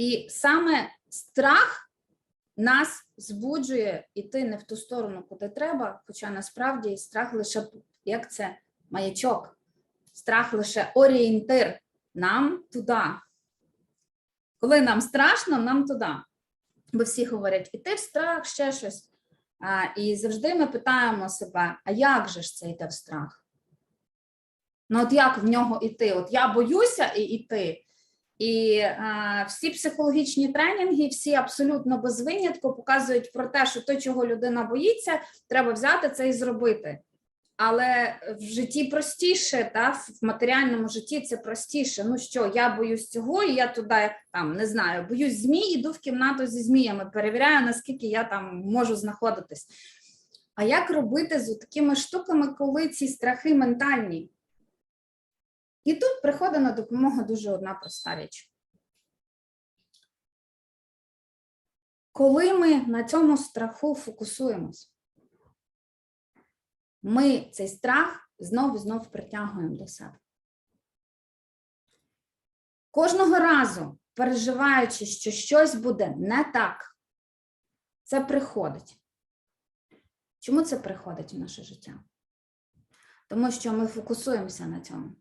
І саме страх нас збуджує іти не в ту сторону, куди треба, хоча насправді страх лише як це маячок, страх лише орієнтир нам туди. Коли нам страшно, нам туди. Бо всі говорять, іти в страх, ще щось. А, і завжди ми питаємо себе: а як же ж це йти в страх? Ну, от як в нього йти? От я боюся і йти. І е, всі психологічні тренінги, всі абсолютно без винятку показують про те, що то, чого людина боїться, треба взяти це і зробити. Але в житті простіше, та в матеріальному житті це простіше. Ну що, я боюсь цього, і я туди там не знаю, боюсь змій, іду в кімнату зі зміями, перевіряю, наскільки я там можу знаходитись. А як робити з такими штуками, коли ці страхи ментальні? І тут приходить на допомогу дуже одна проста річ. Коли ми на цьому страху фокусуємось, ми цей страх знов і знов притягуємо до себе. Кожного разу, переживаючи, що щось буде не так, це приходить. Чому це приходить в наше життя? Тому що ми фокусуємося на цьому.